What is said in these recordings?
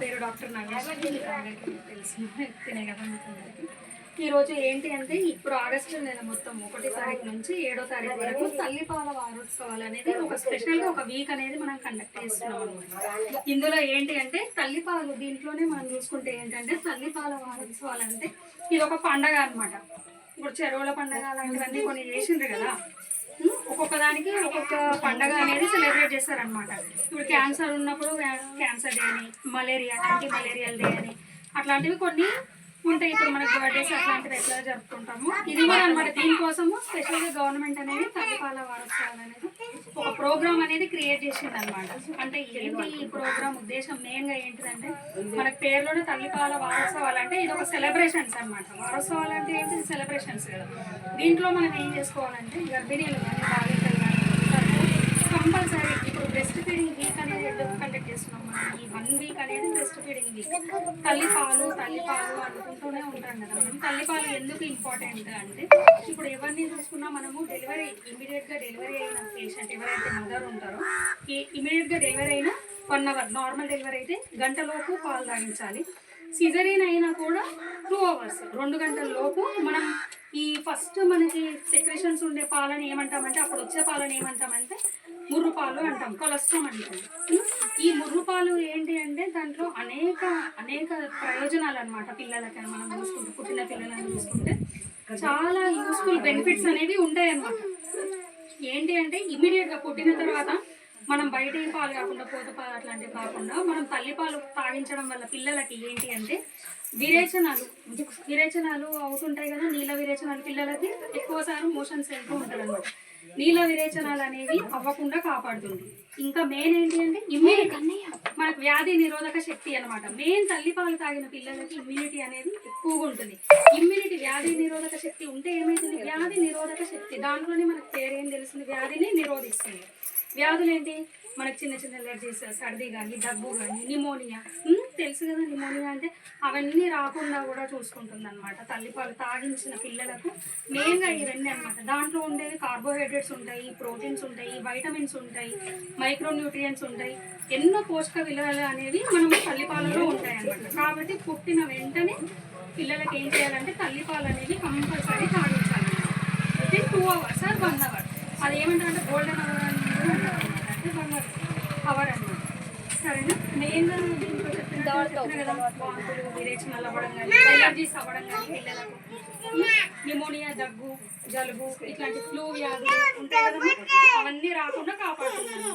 పేరు డాక్టర్ నాగేష్ మీకు అందరికీ తెలుసు. తినే కదా. ఈరోజు ఏంటి అంటే ఇప్పుడు ఆగస్టు నెల మొత్తం ఒకటి తారీఖు నుంచి ఏడో తారీఖు వరకు తల్లిపాల వారోత్సవాలు అనేది ఒక స్పెషల్గా ఒక వీక్ అనేది మనం కండక్ట్ చేస్తున్నాం అనమాట ఇందులో ఏంటి అంటే తల్లిపాలు దీంట్లోనే మనం చూసుకుంటే ఏంటంటే తల్లిపాల వారోత్సవాలు అంటే ఇది ఒక పండగ అన్నమాట. ఇప్పుడు చెరువుల పండగ అలాంటివన్నీ కొన్ని చేసిండ్రు కదా? ఒక్కొక్క దానికి ఒక్కొక్క పండగ అనేది సెలబ్రేట్ చేస్తారనమాట ఇప్పుడు క్యాన్సర్ ఉన్నప్పుడు క్యాన్సర్ డే అని మలేరియా యాంటీ మలేరియల్ డే అని అట్లాంటివి కొన్ని ఉంటాయి. ఇప్పుడు మనకి బర్త్డేస్ అట్లాంటివి ఎట్లా జరుపుకుంటాము. ఇది కూడా అనమాట దీనికోసము స్పెషల్గా గవర్నమెంట్ అనేది తల్లిపాల వారోత్సవాలు అనేది ప్రోగ్రామ్ అనేది క్రియేట్ చేసింది అనమాట అంటే ఏంటి ఈ ప్రోగ్రామ్ ఉద్దేశం? మెయిన్గా ఏంటిదంటే మనకు పేరులోనే తల్లిపాల వారోత్సవాలు అంటే ఇది ఒక సెలబ్రేషన్స్ అనమాట వారోత్సవాలు అంటే ఏంటి? సెలబ్రేషన్స్ కదా. దీంట్లో మనం ఏం చేసుకోవాలంటే గర్భిణీలు కానీ బాగా కంపల్సరీ. ఇప్పుడు బ్రెస్ట్ ఫీడింగ్ వీక్ అనేది కండక్ట్ చేస్తున్నాం మనం? ఈ వన్ వీక్ అనేది బ్రెస్ట్ ఫీడింగ్ వీక్ తల్లిపాలు తల్లిపాలు అనుకుంటూనే ఉంటాం కదా మనం. తల్లిపాలు ఎందుకు ఇంపార్టెంట్ అంటే ఇప్పుడు ఎవరిని చూసుకున్నా మనము డెలివరీ ఇమీడియట్గా డెలివరీ అయిన పేషెంట్ ఎవరైతే మదర్ ఉంటారో ఈ ఇమీడియట్గా డెలివరీ అయిన వన్ అవర్ నార్మల్ డెలివరీ అయితే గంటలోపు పాలు తాగించాలి. సిజరీన్ అయినా కూడా టూ అవర్స్ రెండు గంటల లోపు మనం ఈ ఫస్ట్ మనకి సెక్రేషన్స్ ఉండే పాలని ఏమంటామంటే అప్పుడు వచ్చే పాలను ఏమంటామంటే ముర్రు పాలు అంటాం కొలెస్ట్రామ్ అంటాం. ఈ ముర్రు పాలు ఏంటి అంటే దాంట్లో అనేక అనేక ప్రయోజనాలు అనమాట పిల్లలకి మనం చూసుకుంటే పుట్టిన పిల్లలను చూసుకుంటే. చాలా యూస్ఫుల్ బెనిఫిట్స్ అనేవి ఉంటాయి అన్నమాట ఏంటి అంటే ఇమీడియట్గా పుట్టిన తర్వాత మనం బయట పాలు కాకుండా పోత పాలు అట్లాంటివి కాకుండా మనం తల్లిపాలు తాగించడం వల్ల పిల్లలకి ఏంటి అంటే విరేచనాలు విరేచనాలు అవుతుంటాయి కదా నీళ్ళ విరేచనాలు పిల్లలకి ఎక్కువసారి మోషన్స్ వెళ్తూ ఉంటారు అనమాట నీళ్ళ విరేచనాలు అనేవి అవ్వకుండా కాపాడుతుంది ఇంకా మెయిన్ ఏంటి అంటే ఇమ్యూనిటీ మనకు వ్యాధి నిరోధక శక్తి అన్నమాట. మెయిన్ తల్లిపాలు తాగిన పిల్లలకి ఇమ్యూనిటీ అనేది ఎక్కువగా ఉంటుంది. ఇమ్యూనిటీ వ్యాధి నిరోధక శక్తి ఉంటే ఏమైతుంది? వ్యాధి నిరోధక శక్తి. దాంట్లోనే మనకు పేరేం తెలిసింది? తెలుస్తుంది వ్యాధిని నిరోధిస్తుంది. వ్యాధులు ఏంటి? మనకు చిన్న చిన్న ఎలర్జీస్ సర్ది కానీ దగ్గు కానీ నిమోనియా. తెలుసు కదా నిమోనియా అంటే అవన్నీ రాకుండా కూడా చూసుకుంటుంది అనమాట తల్లిపాలు తాగించిన పిల్లలకు మెయిన్గా ఇవన్నీ అనమాట దాంట్లో ఉండేవి కార్బోహైడ్రేట్స్ ఉంటాయి ప్రోటీన్స్ ఉంటాయి వైటమిన్స్ ఉంటాయి మైక్రో న్యూట్రియంట్స్ ఉంటాయి. ఎన్నో పోషక విలువలు అనేవి మనం తల్లిపాలలో ఉంటాయి అన్నమాట కాబట్టి పుట్టిన వెంటనే పిల్లలకి ఏం చేయాలంటే తల్లిపాలు అనేవి compulsory తాగించాలి with two hours or one hour అది ఏమంటారంటే గోల్డెన్ అవర్ అని అన్నమాట. సరేనా మెయిన్గా దీంట్లో కదా వాంతులు విరేచనాలు అవ్వడం కానీ ఎలర్జీస్ అవ్వడం కానీ పిల్లలకు న్యూమోనియా దగ్గు జలుబు ఇట్లాంటి ఫ్లూ వ్యాధులు ఉంటాయి కదా అవన్నీ రాకుండా కాపాడుతున్నాను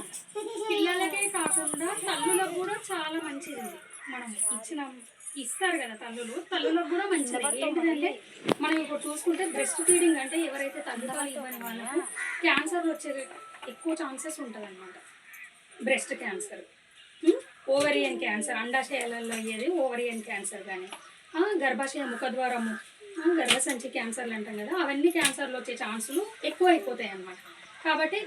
పిల్లలకే కాకుండా తల్లులకు కూడా చాలా మంచిది మనం ఇచ్చిన ఇస్తారు కదా తల్లులు తల్లులకు కూడా మంచిది ఏంటంటే మనం ఇప్పుడు చూసుకుంటే బ్రెస్ట్ ఫీడింగ్ అంటే ఎవరైతే తల్లిపాలు ఇవ్వని వాళ్ళకు క్యాన్సర్ వచ్చే ఎక్కువ ఛాన్సెస్ ఉంటుంది అనమాట బ్రెస్ట్ క్యాన్సర్. ఓవరియన్ క్యాన్సర్ అండాశయాలలో అయ్యేది ఓవరియన్ క్యాన్సర్ కానీ గర్భాశయ ముఖద్వారము గర్భసంచి క్యాన్సర్లు అంటాం కదా అవన్నీ క్యాన్సర్లు వచ్చే ఛాన్సులు ఎక్కువ అయిపోతాయి అన్నమాట కాబట్టి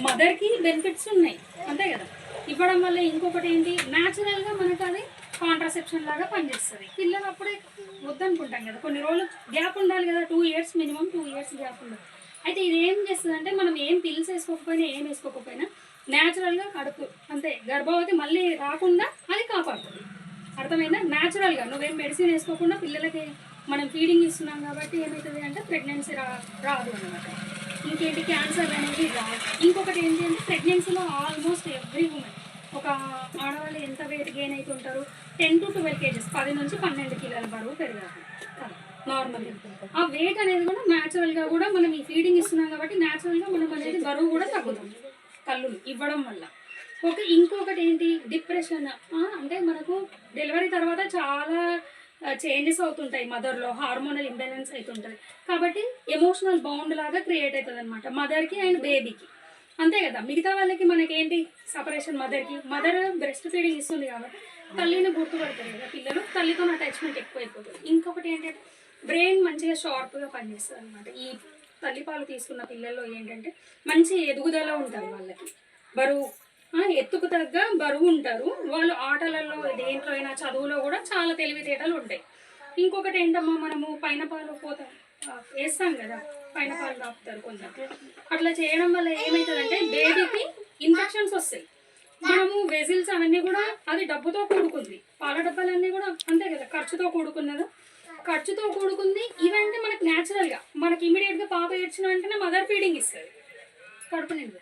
మదర్కి బెనిఫిట్స్ ఉన్నాయి అంతే కదా? ఇవ్వడం వల్ల ఇంకొకటి ఏంటి? న్యాచురల్గా మనకు అది కాంట్రాసెప్షన్ లాగా పనిచేస్తుంది. పిల్లలు అప్పుడే వద్దనుకుంటాం కదా కొన్ని రోజులు గ్యాప్ ఉండాలి కదా two years minimum two years gap ఉండాలి. అయితే ఇది ఏం చేస్తుంది అంటే మనం ఏం పిల్స్ వేసుకోకపోయినా ఏం వేసుకోకపోయినా న్యాచురల్గా కడుపు అంతే. గర్భవతి మళ్ళీ రాకుండా అది కాపాడుతుంది. అర్థమైందా? న్యాచురల్గా నువ్వేం మెడిసిన్ వేసుకోకుండా పిల్లలకి మనం ఫీడింగ్ ఇస్తున్నాం కాబట్టి ఏమవుతుంది అంటే ప్రెగ్నెన్సీ రా రాదు అనమాట ఇంకేంటి? క్యాన్సర్ అనేది రాదు. ఇంకొకటి ఏంటి అంటే ప్రెగ్నెన్సీలో ఆల్మోస్ట్ ఎవ్రీ ఉమెన్ ఒక ఆడవాళ్ళు ఎంత వెయిట్ గెయిన్ అవుతుంటారు టెన్ టు ట్వెల్వ్ కేజెస్ పది నుంచి పన్నెండు కిలోల బరువు పెరిగారు. నార్మల్. ఆ వెయిట్ అనేది కూడా న్యాచురల్గా కూడా మనం ఈ ఫీడింగ్ ఇస్తున్నాం కాబట్టి న్యాచురల్గా మనం అనేది బరువు కూడా తగ్గుతుంది కళ్ళు ఇవ్వడం వల్ల. ఓకే ఇంకొకటి ఏంటి? డిప్రెషన్ అంటే మనకు డెలివరీ తర్వాత చాలా చేంజెస్ అవుతుంటాయి. మదర్లో హార్మోనల్ ఇంబ్యాలెన్స్ అవుతుంటుంది కాబట్టి ఎమోషనల్ బౌండ్ లాగా క్రియేట్ అవుతుంది అనమాట మదర్కి అండ్ బేబీకి అంతే కదా? మిగతా వాళ్ళకి మనకేంటి? సపరేషన్ మదర్కి మదర్ బ్రెస్ట్ ఫీడింగ్ ఇస్తుంది కాబట్టి తల్లిని గుర్తుపడతారు కదా పిల్లలు? తల్లితో అటాచ్మెంట్ ఎక్కువైపోతుంది. ఇంకొకటి ఏంటంటే బ్రెయిన్ మంచిగా షార్ప్గా పనిచేస్తుంది అనమాట ఈ తల్లిపాలు తీసుకున్న పిల్లల్లో ఏంటంటే మంచి ఎదుగుదల ఉంటుంది వాళ్ళకి. బరువు ఎత్తుకు తగ్గ బరువు ఉంటారు. వాళ్ళు ఆటలలో దేంట్లో అయినా చదువులో కూడా చాలా తెలివితేటలు ఉంటాయి. ఇంకొకటి ఏంటమ్మా మనము పైన పాలు పోత వేస్తాం కదా పైన పాలు కాపుతారు కొంచెం అట్లా చేయడం వల్ల ఏమవుతుందంటే బేబీకి ఇన్ఫెక్షన్స్ వస్తాయి. మనము వెజిల్స్ అవన్నీ కూడా అది డబ్బుతో కూడుకుంది. పాల డబ్బాలన్నీ కూడా అంతే కదా ఖర్చుతో కూడుకున్నదా? ఖర్చుతో కూడుకుంది. ఇవంటే మనకి న్యాచురల్గా మనకి ఇమీడియట్గా పాప ఏడ్చిన వెంటనే మదర్ ఫీడింగ్ ఇస్తుంది. కడుపు నిండు.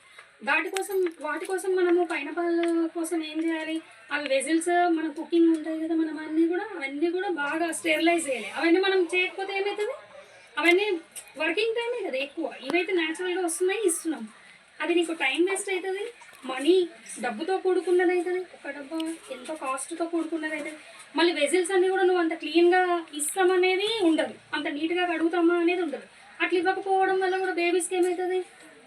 వాటి కోసం వాటి కోసం మనము పైన కోసం ఏం చేయాలి? అవి వెజిల్స్ మన కుకింగ్ ఉంటాయి కదా మనం అన్నీ కూడా అవన్నీ కూడా బాగా స్టెరిలైజ్ చేయాలి. అవన్నీ మనం చేయకపోతే ఏమవుతుంది అవన్నీ వర్కింగ్ టైమే కదా ఎక్కువ. ఇవైతే న్యాచురల్గా వస్తున్నాయి ఇస్తున్నాం అది నీకు టైం వేస్ట్ అవుతుంది. మనీ డబ్బుతో కూడుకున్నది అవుతుంది ఒక డబ్బా ఎంతో కాస్ట్తో కూడుకున్నది అవుతుంది మళ్ళీ వెజిల్స్ అన్నీ కూడా నువ్వు అంత క్లీన్గా ఇస్తామనేది ఉండదు. అంత నీట్గా కడుగుతామా అనేది ఉండదు. అట్లా ఇవ్వకపోవడం వల్ల కూడా బేబీస్కి ఏమవుతుంది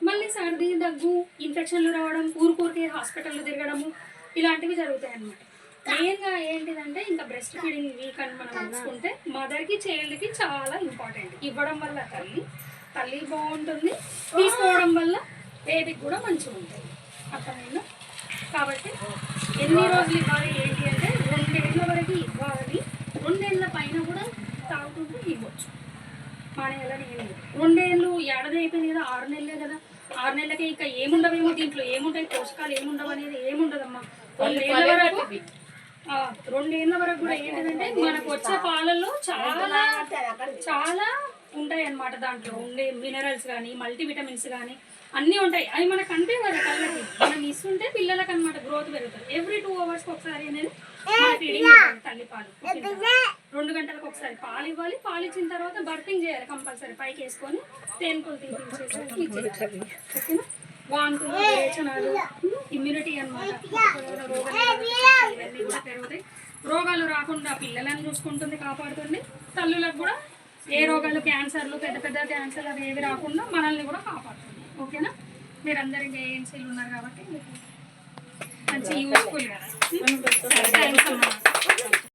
మళ్ళీ సర్ది దగ్గు ఇన్ఫెక్షన్లు రావడం ఊరుకూరికే హాస్పిటల్లో తిరగడము ఇలాంటివి జరుగుతాయి అన్నమాట మెయిన్గా ఏంటిదంటే ఇంకా బ్రెస్ట్ ఫీడింగ్ వీక్ అని మనం చూసుకుంటే మదర్కి చైల్డ్కి చాలా ఇంపార్టెంట్ ఇవ్వడం వల్ల తల్లి తల్లి బాగుంటుంది. తీసుకోవడం వల్ల బేబీకి కూడా మంచిగా ఉంటుంది అర్థమైందా కాబట్టి ఎన్ని రోజులు ఇవ్వాలి ఏంటి అంటే రెండేళ్ళ వరకు ఇవ్వాలి. రెండేళ్ళ పైన కూడా తాగుతుంటే ఇవ్వచ్చు. మానేయాలని ఏం లేదు రెండేళ్ళు ఏడాది అయిపోయింది కదా ఆరు నెలలే కదా. ఆరు నెలలకి ఇంకా ఏముండవేమో దీంట్లో? ఏముంటాయి? పోషకాలు ఏముండవు అనేది ఏముండదమ్మా? రెండేళ్ళ వరకు ఆ, రెండేళ్ళ వరకు కూడా ఏంటంటే మనకు వచ్చే పాలల్లో చాలా చాలా ఉంటాయి అన్నమాట దాంట్లో. ఉండే మినరల్స్ కానీ మల్టీవిటమిన్స్ కానీ అన్నీ ఉంటాయి. అవి మనకు అంతే కదా కళ్ళకి మనం ఇస్తుంటే పిల్లలకు అనమాట గ్రోత్ పెరుగుతుంది ఎవ్రీ టూ అవర్స్కి ఒకసారి అనేది తల్లి పాలు. రెండు గంటలకు ఒకసారి పాలు ఇవ్వాలి. పాలు ఇచ్చిన తర్వాత బర్పింగ్ చేయాలి కంపల్సరీ పైకి వేసుకొని తేనుకులు తీపించేసి ఓకేనా? వాంతులు వేచనాలు ఇమ్యూనిటీ అనమాట ఇవన్నీ కూడా పెరుగుతాయి. రోగాలు రాకుండా పిల్లలను చూసుకుంటుంది కాపాడుతుంది. తల్లులకు కూడా ఏ రోగాలు క్యాన్సర్లు పెద్ద పెద్ద క్యాన్సర్లు అవి ఏవి రాకుండా మనల్ని కూడా కాపాడుతుంది. ఓకేనా? మీరందరూ ఏఎన్సీలు ఉన్నారు కాబట్టి మంచి యూస్ఫుల్ కదా. థ్యాంక్స్ అమ్మా